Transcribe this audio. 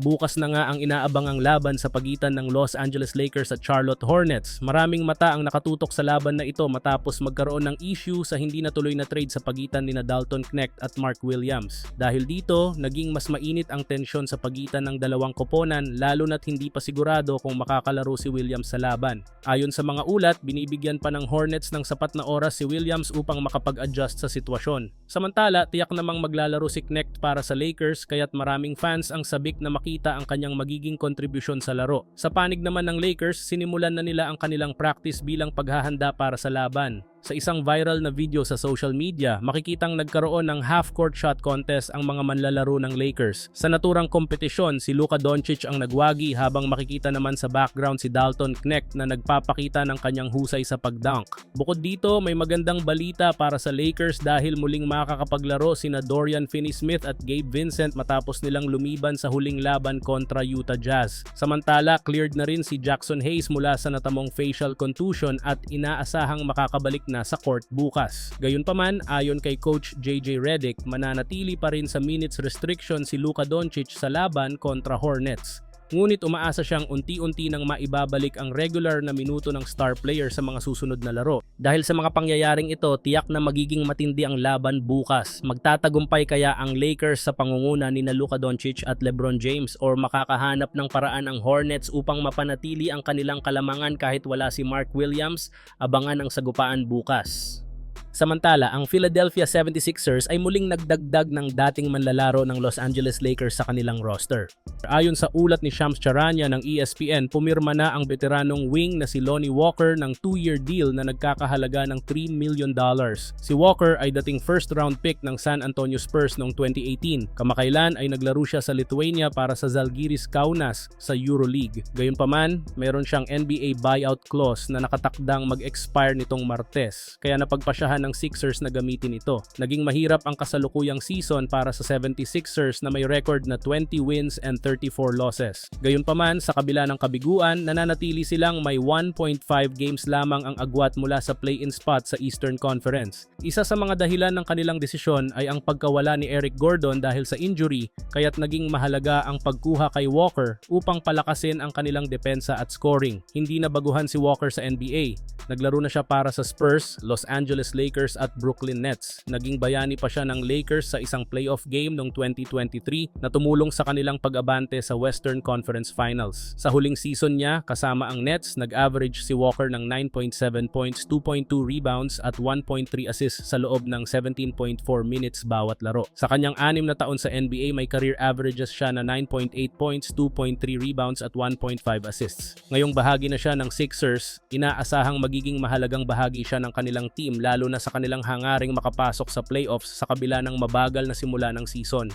Bukas na nga ang inaabangang laban sa pagitan ng Los Angeles Lakers at Charlotte Hornets. Maraming mata ang nakatutok sa laban na ito matapos magkaroon ng issue sa hindi natuloy na trade sa pagitan ni Dalton Knecht at Mark Williams. Dahil dito, naging mas mainit ang tensyon sa pagitan ng dalawang koponan lalo na't hindi pa sigurado kung makakalaro si Williams sa laban. Ayon sa mga ulat, binibigyan pa ng Hornets ng sapat na oras si Williams upang makapag-adjust sa sitwasyon. Samantala, tiyak namang maglalaro si Knecht para sa Lakers kaya't maraming fans ang sabik na makita ang kanyang magiging kontribusyon sa laro. Sa panig naman ng Lakers, sinimulan na nila ang kanilang practice bilang paghahanda para sa laban. Sa isang viral na video sa social media, makikitang nagkaroon ng half-court shot contest ang mga manlalaro ng Lakers. Sa naturang kompetisyon, si Luka Doncic ang nagwagi habang makikita naman sa background si Dalton Knecht na nagpapakita ng kanyang husay sa pagdunk. Bukod dito, may magandang balita para sa Lakers dahil muling makakapaglaro sina Dorian Finney-Smith at Gabe Vincent matapos nilang lumiban sa huling laban kontra Utah Jazz. Samantala, cleared na rin si Jackson Hayes mula sa natamong facial contusion at inaasahang makakabalik na sa court bukas. Gayunpaman, ayon kay coach JJ Redick, mananatili pa rin sa minutes restriction si Luka Doncic sa laban kontra Hornets. Ngunit umaasa siyang unti-unti nang maibabalik ang regular na minuto ng star player sa mga susunod na laro. Dahil sa mga pangyayaring ito, tiyak na magiging matindi ang laban bukas. Magtatagumpay kaya ang Lakers sa pangunguna ni Luka Doncic at LeBron James or makakahanap ng paraan ang Hornets upang mapanatili ang kanilang kalamangan kahit wala si Mark Williams, abangan ang sagupaan bukas. Samantala, ang Philadelphia 76ers ay muling nagdagdag ng dating manlalaro ng Los Angeles Lakers sa kanilang roster. Ayon sa ulat ni Shams Charania ng ESPN, pumirma na ang veteranong wing na si Lonnie Walker ng 2-year deal na nagkakahalaga ng $3 million. Si Walker ay dating first round pick ng San Antonio Spurs noong 2018. Kamakailan ay naglaro siya sa Lithuania para sa Zalgiris Kaunas sa EuroLeague. Gayunpaman, mayroon siyang NBA buyout clause na nakatakdang mag-expire nitong Martes, kaya napagpasyahan ng Sixers na gamitin ito. Naging mahirap ang kasalukuyang season para sa 76ers na may record na 20 wins and 34 losses. Gayunpaman, sa kabila ng kabiguan, nananatili silang may 1.5 games lamang ang agwat mula sa play-in spot sa Eastern Conference. Isa sa mga dahilan ng kanilang desisyon ay ang pagkawala ni Eric Gordon dahil sa injury, kaya't naging mahalaga ang pagkuha kay Walker upang palakasin ang kanilang depensa at scoring. Hindi na baguhan si Walker sa NBA. Naglaro na siya para sa Spurs, Los Angeles Lakers at Brooklyn Nets. Naging bayani pa siya ng Lakers sa isang playoff game noong 2023 na tumulong sa kanilang pag-abante sa Western Conference Finals. Sa huling season niya, kasama ang Nets, nag-average si Walker ng 9.7 points, 2.2 rebounds at 1.3 assists sa loob ng 17.4 minutes bawat laro. Sa kanyang anim na taon sa NBA, may career averages siya na 9.8 points, 2.3 rebounds at 1.5 assists. Ngayong bahagi na siya ng Sixers, inaasahang magiging mahalagang bahagi siya ng kanilang team lalo na sa kanilang hangaring makapasok sa playoffs sa kabila ng mabagal na simula ng season.